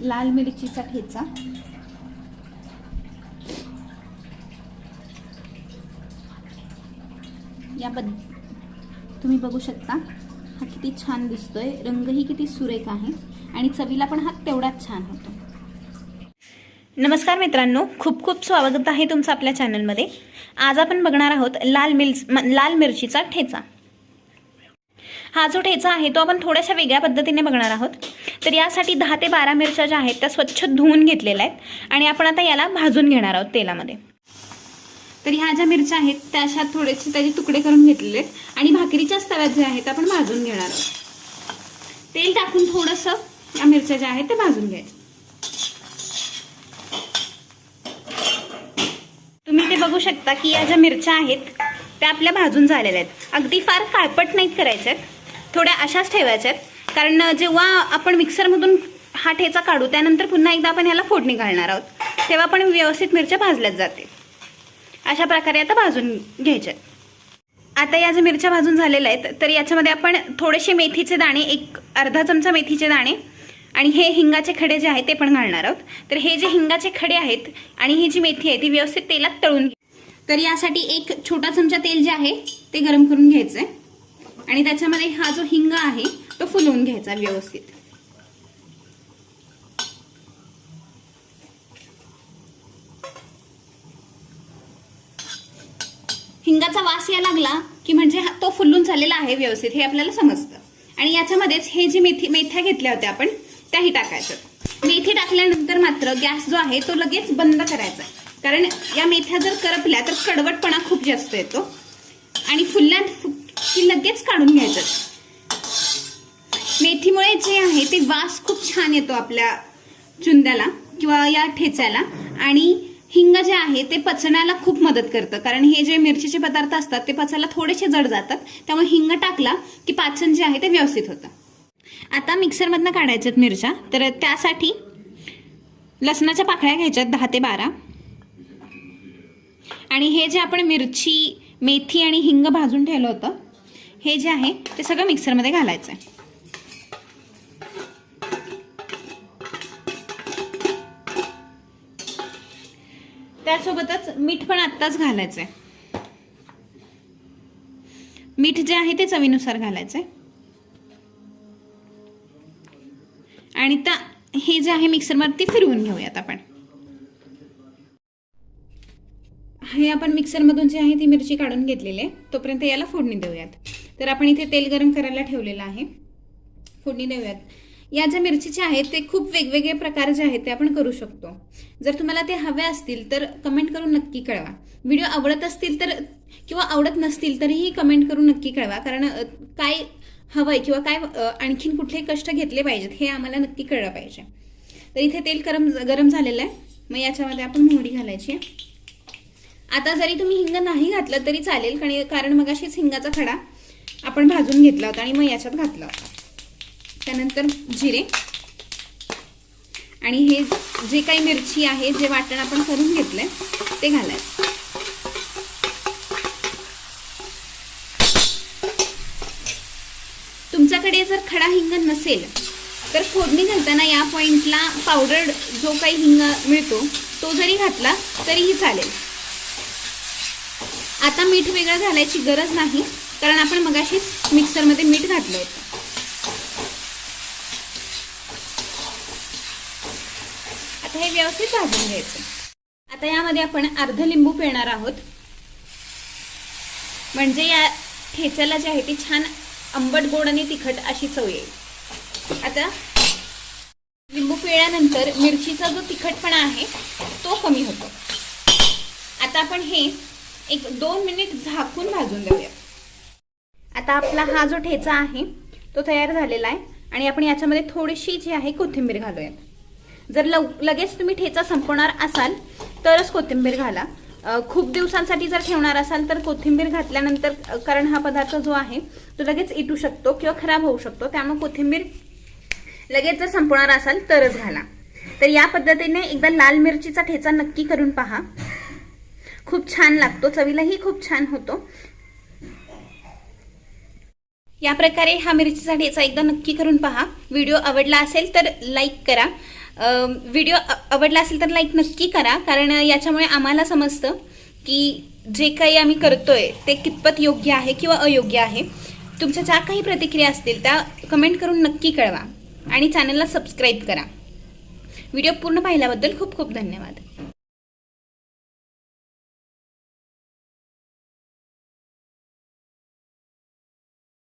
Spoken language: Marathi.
लाल मिरचीचा ठेचा. या पद तुम्ही बघू शकता हा किती छान दिसतोय. रंगही किती सुरेख आहे आणि चवीला पण हा तेवढाच छान होतो. नमस्कार मित्रांनो खूप खूप स्वागत आहे तुमचं आपल्या चॅनलमध्ये आज आपण बघणार आहोत लाल मिर्च लाल मिरचीचा ठेचा. हा जो ठेचा आहे तो आपण थोड्याशा वेगळ्या पद्धतीने बघणार आहोत. तर यासाठी दहा ते बारा मिरच्या ज्या आहेत त्या स्वच्छ धुवून घेतलेल्या आहेत आणि आपण आता याला भाजून घेणार आहोत तेलामध्ये. तर ह्या ज्या मिरच्या आहेत त्या अशा थोडेसे त्याचे तुकडे करून घेतलेले आहेत आणि भाकरीच्याच तव्यात जे आहेत आपण भाजून घेणार आहोत. तेल टाकून थोडंसं या मिरच्या ज्या आहेत त्या भाजून घ्यायचं तुम्ही ते बघू शकता की या ज्या मिरच्या आहेत त्या आपल्या भाजून झालेल्या आहेत. अगदी फार काळपट नाहीत करायच्या आहेत थोड्या अशाच ठेवायच्या आहेत. कारण जेव्हा आपण मिक्सरमधून हा ठेचा काढू त्यानंतर पुन्हा एकदा आपण ह्याला फोडणी घालणार आहोत. तेव्हा पण व्यवस्थित मिरच्या भाजल्याच जाते अशा प्रकारे आता भाजून घ्यायच्या आहेत. आता या ज्या मिरच्या भाजून झालेल्या आहेत तर याच्यामध्ये आपण थोडेसे मेथीचे दाणे एक अर्धा चमचा मेथीचे दाणे आणि हे हिंगाचे खडे जे आहेत ते पण घालणार आहोत. तर हे जे हिंगाचे खडे आहेत आणि ही जी मेथी आहे ती व्यवस्थित तेलात तळून तर यासाठी एक छोटा चमचा तेल जे आहे ते गरम करून घ्यायचंय. आणि त्याच्यामध्ये हा जो हिंग आहे तो फुलवून घ्यायचा व्यवस्थित. हिंगाचा वास या लागला की म्हणजे तो फुलून झालेला आहे व्यवस्थित हे आपल्याला समजतं. आणि याच्यामध्येच हे जे मेथी मेथ्या घेतल्या होत्या आपण त्याही टाकायच्या मेथी टाकल्यानंतर मात्र गॅस जो आहे तो लगेच बंद करायचा. कारण या मेथ्या जर करपल्या तर कडवटपणा खूप जास्त येतो. आणि फुलल्या की लगेच काढून घ्यायचं. मेथीमुळे जे आहे ते वास खूप छान येतो आपल्या चुंद्याला किंवा या ठेच्याला. आणि हिंग जे आहे ते पचण्याला खूप मदत करतं. कारण हे जे मिरचीचे पदार्थ असतात ते पचायला थोडेसे जड जातात. त्यामुळे हिंग टाकला की पाचन जे आहे ते व्यवस्थित होतं. आता मिक्सरमधनं काढायच्यात मिरच्या. तर त्यासाठी लसणाच्या पाकळ्या घ्यायच्यात दहा ते बारा. आणि हे जे आपण मिरची मेथी आणि हिंग भाजून ठेवलं होतं हे जे आहे ते सगळं मिक्सरमध्ये घालायचं आहे त्यासोबतच मीठ पण आत्ताच घालायचंय. मीठ जे आहे ते चवीनुसार घालायचंय. आणि त्या हे जे आहे मिक्सरवरती फिरवून घेऊयात आपण. हे आपण मिक्सरमधून जे आहे ती मिरची काढून घेतलेली आहे. तोपर्यंत याला फोडणी देऊयात. तर आपण इथे तेल गरम करायला ठेवलेलं आहे. फोडणी देऊयात. या ज्या मिरचीचे आहेत ते खूप वेगवेगळे प्रकार जे आहेत ते आपण करू शकतो. जर तुम्हाला ते हवे असतील तर कमेंट करून नक्की कळवा. व्हिडिओ आवडत असतील तर किंवा आवडत नसतील तरीही कमेंट करून नक्की कळवा. कारण काय हवं आहे किंवा काय आणखीन कुठले कष्ट घेतले पाहिजेत हे आम्हाला नक्की कळलं पाहिजे. तर इथे तेल गरम गरम झालेलं आहे. मग याच्यामध्ये आपण मोहरी घालायची आहे. आता जरी तुम्ही हिंग नाही घातलं तरी चालेल कारण कारण मग अशीच हिंगाचा खडा आपण भाजून घेतला होता आणि मग याच्यात घातला होता. त्यानंतर जिरे. आणि हे जे काही मिरची आहे जे वाटण आपण करून घेतलंय ते घालायचं. तुमच्याकडे जर खडा हिंग नसेल तर फोडणी घालताना या पॉइंटला पावडर जो काही हिंग मिळतो तो जरी घातला तरीही चालेल. आता मीठ वेगळं घालायची गरज नाही कारण आपण मगाशीच मिक्सरमध्ये मीठ घातलं होतं आता हे व्यवस्थित भाजून घ्यायचं. आता यामध्ये आपण अर्ध लिंबू पिळणार आहोत. म्हणजे या ठेच्याला जे आहे ती छान आंबट गोड आणि तिखट अशी चव येईल. आता लिंबू पिळल्यानंतर मिरचीचा जो तिखटपणा आहे तो कमी होतो. आता आपण हे एक दोन मिनिट झाकून भाजून देऊया आता आपला हा जो ठेचा आहे तो तयार झालेला आहे आणि आपण याच्यामध्ये थोडीशी जी आहे कोथिंबीर घालूयात. जर लव लगेच तुम्ही ठेचा संपवणार असाल तरच कोथिंबीर घाला. खूप दिवसांसाठी जर ठेवणार असाल तर कोथिंबीर घातल्यानंतर कारण हा पदार्थ जो आहे तो लगेच इटू शकतो किंवा खराब होऊ शकतो. त्यामुळे कोथिंबीर लगेच जर संपवणार असाल तरच घाला. तर या पद्धतीने एकदा लाल मिरचीचा ठेचा नक्की करून पहा. खूप छान लागतो. चवीलाही खूप छान होतो. या प्रकारे हा मिरचीचा ठेचा एकदा नक्की करून पहा. व्हिडिओ आवडला असेल तर लाईक करा. व्हिडिओ आवडला असेल तर लाईक नक्की करा. कारण याच्यामुळे आम्हाला समजतं की जे काही आम्ही करतोय ते कितपत योग्य आहे किंवा अयोग्य आहे. तुमच्या ज्या काही प्रतिक्रिया असतील त्या कमेंट करून नक्की कळवा आणि चॅनलला सबस्क्राईब करा. व्हिडिओ पूर्ण पाहिल्याबद्दल खूप खूप धन्यवाद.